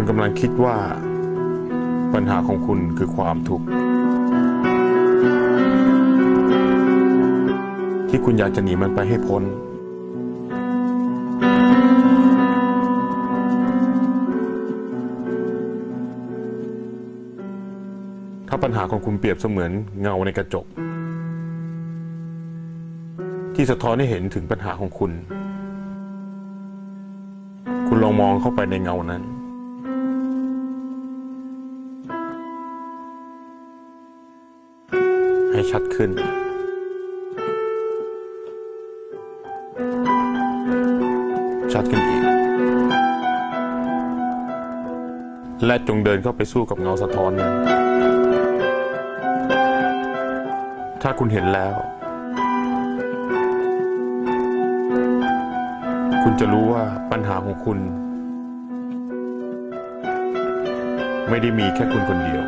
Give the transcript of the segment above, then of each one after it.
คุณกำลังคิดว่า ปัญหาของคุณคือความทุกข์ที่คุณอยากจะหนีมันไปให้พ้น ถ้าปัญหาของคุณเปรียบเสมือนเงาในกระจก ที่สะท้อนให้เห็นถึงปัญหาของคุณ คุณลองมองเข้าไปในเงานั้น ให้ชัดขึ้น ชัดขึ้นอีก และจงเดินเข้าไปสู้กับเงาสะท้อนนั้นถ้าคุณเห็นแล้ว คุณจะรู้ว่าปัญหาของคุณ ไม่ได้มีแค่คุณคนเดียว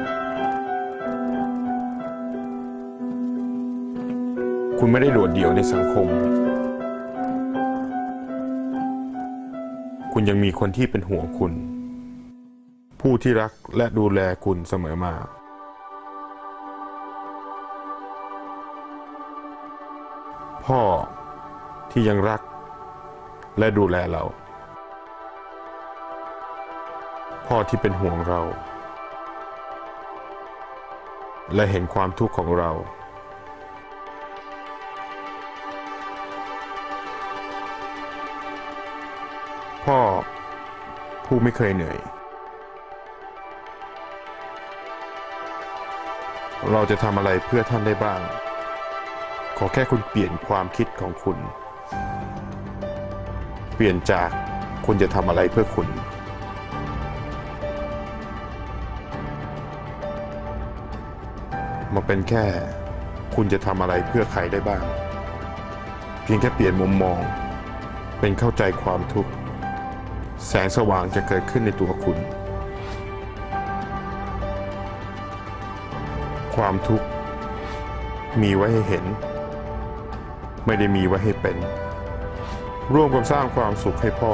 คุณไม่ได้โดดเดี่ยวในสังคม คุณยังมีคนที่เป็นห่วงคุณ ผู้ที่รักและดูแลคุณเสมอมา พ่อที่ยังรักและดูแลเรา พ่อที่เป็นห่วงเรา และเห็นความทุกข์ของเรา พ่อผู้ไม่เคยเหนื่อย เราจะทำอะไรเพื่อท่านได้บ้าง ขอแค่คุณเปลี่ยนความคิดของคุณ เปลี่ยนจากคุณจะทำอะไรเพื่อคุณ มาเป็นแค่คุณจะทำอะไรเพื่อใครได้บ้าง เพียงแค่เปลี่ยนมุมมอง เป็นเข้าใจความทุกข์ แสงสว่างจะเกิดขึ้นในตัวคุณ ความทุกข์ มีไว้ให้เห็น ไม่ได้มีไว้ให้เป็น ร่วมกันสร้างความสุขให้พ่อ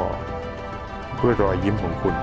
ด้วยรอยยิ้มของคุณ